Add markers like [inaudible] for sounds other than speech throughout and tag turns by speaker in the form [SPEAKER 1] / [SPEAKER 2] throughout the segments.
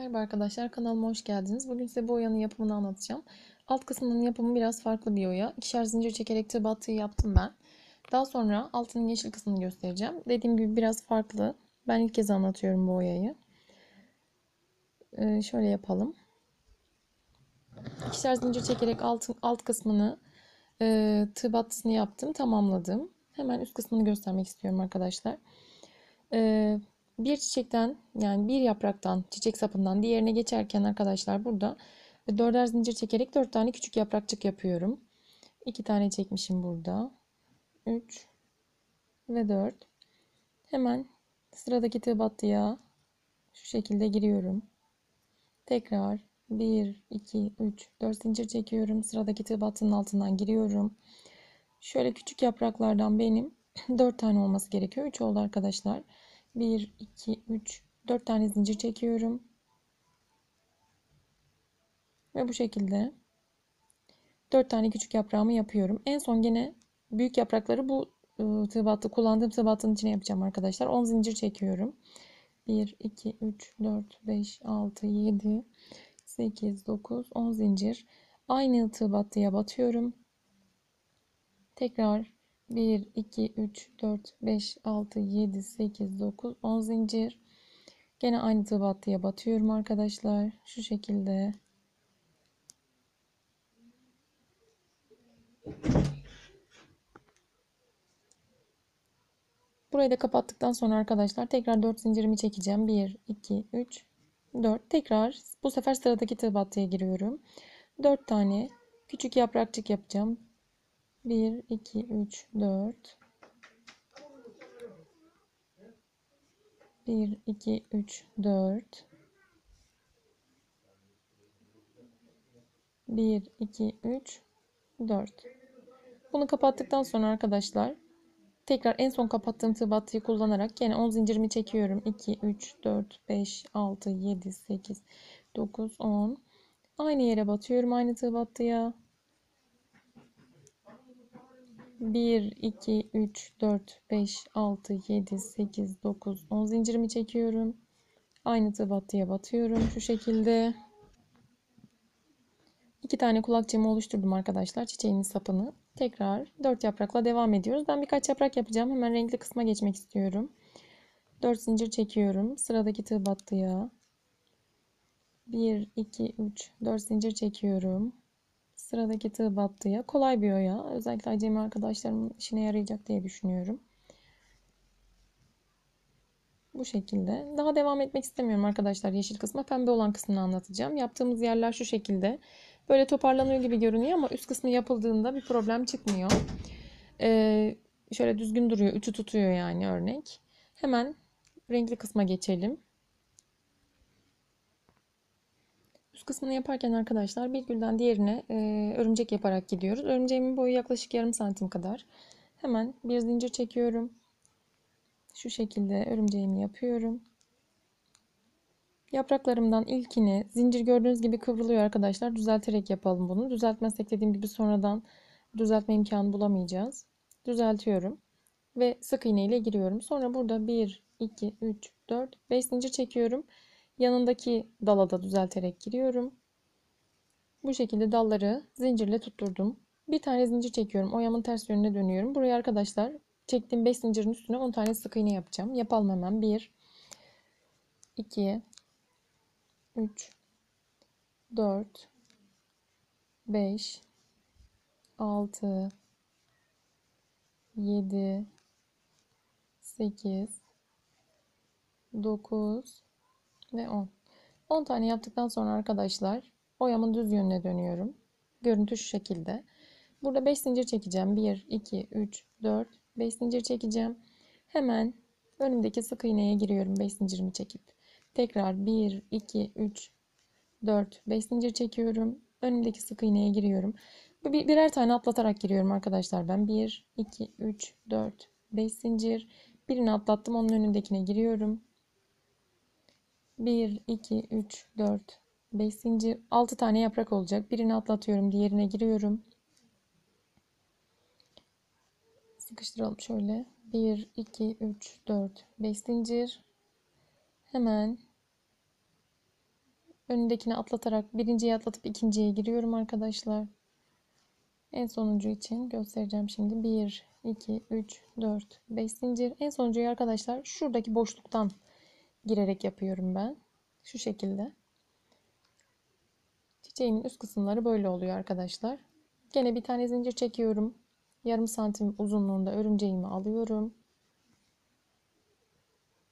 [SPEAKER 1] Merhaba arkadaşlar kanalıma hoş geldiniz. Bugün size bu oyanın yapımını anlatacağım. Alt kısmının yapımı biraz farklı bir oya. İkişer zincir çekerek tığ battığı yaptım ben. Daha sonra altının yeşil kısmını göstereceğim. Dediğim gibi biraz farklı. Ben ilk kez anlatıyorum bu oyayı. Ee, şöyle yapalım. İkişer zincir çekerek altın, alt kısmını e, tığ battısını yaptım. Tamamladım. Hemen üst kısmını göstermek istiyorum arkadaşlar. Ee, bir çiçekten yani bir yapraktan çiçek sapından diğerine geçerken arkadaşlar burada dörder zincir çekerek dört tane küçük yaprakçık yapıyorum. İki tane çekmişim burada. Üç ve dört. Hemen sıradaki tığ battıya şu şekilde giriyorum. Tekrar 1, 2, 3, 4 zincir çekiyorum. Sıradaki tığ battının altından giriyorum. Şöyle küçük yapraklardan benim [clears throat] 4 tane olması gerekiyor. 3 oldu arkadaşlar. 1, 2, 3, 4 tane zincir çekiyorum. Ve bu şekilde 4 tane küçük yaprağımı yapıyorum. En son gene büyük yaprakları bu ıı, tığ battı, kullandığım tığ battının içine yapacağım arkadaşlar. 10 zincir çekiyorum. 1, 2, 3, 4, 5, 6, 7, 8, 9, 10 zincir. Aynı tığ battıya batıyorum. Tekrar 1, 2, 3, 4, 5, 6, 7, 8, 9, 10 zincir. Gene aynı tığ battıya batıyorum arkadaşlar. Şu şekilde. Burayı da kapattıktan sonra arkadaşlar tekrar 4 zincirimi çekeceğim. 1, 2, 3, 4. Tekrar bu sefer sıradaki tığ battıya giriyorum. 4 tane küçük yaprakçık yapacağım. 1, 2, 3, 4. 1, 2, 3, 4. 1, 2, 3, 4. Bunu kapattıktan sonra arkadaşlar tekrar en son kapattığım tığ battıyı kullanarak yine 10 zincirimi çekiyorum. 2, 3, 4, 5, 6, 7, 8, 9, 10. Aynı yere batıyorum aynı tığ battıya. 1, 2, 3, 4, 5, 6, 7, 8, 9, 10 zincirimi çekiyorum. Aynı tığ battıya batıyorum şu şekilde. İki tane kulakçığımı oluşturdum arkadaşlar. Çiçeğimin sapını. Tekrar 4 yaprakla devam ediyoruz. Ben birkaç yaprak yapacağım. Hemen renkli kısma geçmek istiyorum. 4 zincir çekiyorum. Sıradaki tığ battıya. 1, 2, 3, 4 zincir çekiyorum. Sıradaki tığ battıya. Kolay bir oya. Özellikle acemi arkadaşlarımın işine yarayacak diye düşünüyorum. Bu şekilde. Daha devam etmek istemiyorum arkadaşlar yeşil kısma. Pembe olan kısmını anlatacağım. Yaptığımız yerler şu şekilde. Böyle toparlanıyor gibi görünüyor ama üst kısmı yapıldığında bir problem çıkmıyor. Ee, şöyle düzgün duruyor. Üçü tutuyor yani örnek. Hemen renkli kısma geçelim. Üst kısmını yaparken arkadaşlar bir gülden diğerine e, örümcek yaparak gidiyoruz. Örümceğimin boyu yaklaşık yarım santim kadar. Hemen bir zincir çekiyorum. Şu şekilde örümceğimi yapıyorum. Yapraklarımdan ilkini zincir gördüğünüz gibi kıvrılıyor arkadaşlar. Düzelterek yapalım bunu. Düzeltmezsek dediğim gibi sonradan düzeltme imkanı bulamayacağız. Düzeltiyorum. Ve sık iğne ile giriyorum. Sonra burada 1, 2, 3, 4, 5 zincir çekiyorum. Yanındaki dala da düzelterek giriyorum. Bu şekilde dalları zincirle tutturdum. Bir tane zincir çekiyorum. Oyamın ters yönüne dönüyorum. Buraya arkadaşlar çektiğim 5 zincirin üstüne 10 tane sık iğne yapacağım. Yapalım hemen. 1 2 3 4 5 6 7 8 9 ve 10. 10 tane yaptıktan sonra arkadaşlar oyamın düz yönüne dönüyorum. Görüntü şu şekilde. Burada 5 zincir çekeceğim. 1, 2, 3, 4, 5 zincir çekeceğim. Hemen önümdeki sık iğneye giriyorum 5 zincirimi çekip. Tekrar 1, 2, 3, 4, 5 zincir çekiyorum. Önümdeki sık iğneye giriyorum. Bir, birer tane atlatarak giriyorum arkadaşlar ben. 1, 2, 3, 4, 5 zincir. Birini atlattım onun önündekine giriyorum. 1, 2, 3, 4, 5 zincir. 6 tane yaprak olacak. Birini atlatıyorum. Diğerine giriyorum. Sıkıştıralım şöyle. 1, 2, 3, 4, 5 zincir. Hemen önündekini atlatarak birinciyi atlatıp ikinciye giriyorum arkadaşlar. En sonuncu için göstereceğim şimdi. 1, 2, 3, 4, 5 zincir. En sonuncuyu arkadaşlar şuradaki boşluktan girerek yapıyorum ben. Şu şekilde. Çiçeğimin üst kısımları böyle oluyor arkadaşlar. Gene bir tane zincir çekiyorum. Yarım santim uzunluğunda örümceğimi alıyorum.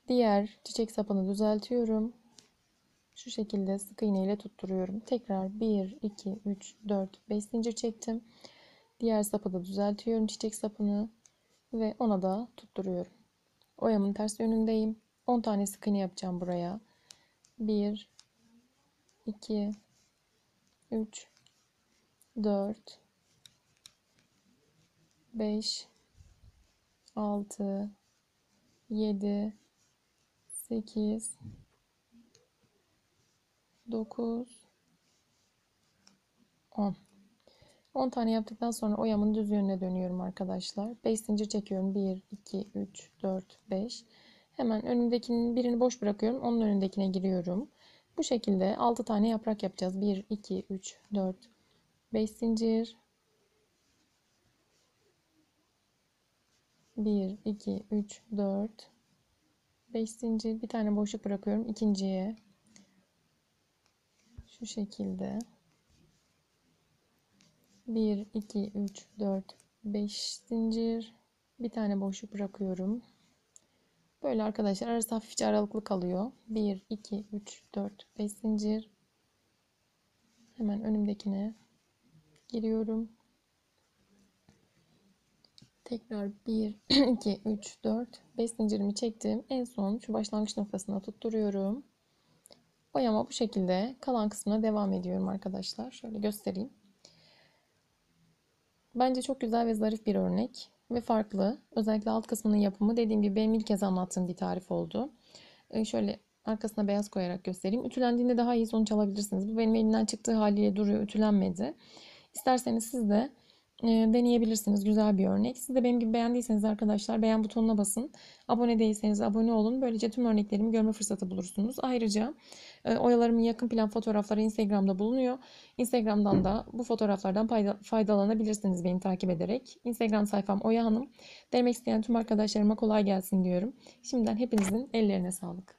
[SPEAKER 1] Diğer çiçek sapını düzeltiyorum. Şu şekilde sık iğne ile tutturuyorum. Tekrar 1, 2, 3, 4, 5 zincir çektim. Diğer sapı da düzeltiyorum çiçek sapını. Ve ona da tutturuyorum. Oyamın ters yönündeyim. 10 tane sık iğne yapacağım buraya. 1, 2, 3, 4, 5, 6, 7, 8, 9, 10. 10 tane yaptıktan sonra oyamın düz yönüne dönüyorum arkadaşlar. 5 zincir çekiyorum. 1, 2, 3, 4, 5. Hemen önündekinin birini boş bırakıyorum. Onun önündekine giriyorum. Bu şekilde 6 tane yaprak yapacağız. 1, 2, 3, 4, 5 zincir. 1, 2, 3, 4, 5 zincir. Bir tane boşluk bırakıyorum. ikinciye. Şu şekilde. 1, 2, 3, 4, 5 zincir. Bir tane boşluk bırakıyorum. Böyle arkadaşlar arası hafifçe aralıklı kalıyor. 1, 2, 3, 4, 5 zincir. Hemen önümdekine giriyorum. Tekrar 1, 2, 3, 4, 5 zincirimi çektim. En son şu başlangıç noktasına tutturuyorum. Boyama bu şekilde kalan kısmına devam ediyorum arkadaşlar. Şöyle göstereyim. Bence çok güzel ve zarif bir örnek ve farklı. Özellikle alt kısmının yapımı dediğim gibi benim ilk kez anlattığım bir tarif oldu. Ee, şöyle arkasına beyaz koyarak göstereyim. Ütülendiğinde daha iyi sonuç alabilirsiniz. Bu benim elimden çıktığı haliyle duruyor, ütülenmedi. İsterseniz siz de e, deneyebilirsiniz. Güzel bir örnek. Siz de benim gibi beğendiyseniz arkadaşlar beğen butonuna basın. Abone değilseniz abone olun. Böylece tüm örneklerimi görme fırsatı bulursunuz. Ayrıca oyalarımın yakın plan fotoğrafları Instagram'da bulunuyor. Instagram'dan da bu fotoğraflardan faydalanabilirsiniz beni takip ederek. Instagram sayfam Oya Hanım. Denemek isteyen tüm arkadaşlarıma kolay gelsin diyorum. Şimdiden hepinizin ellerine sağlık.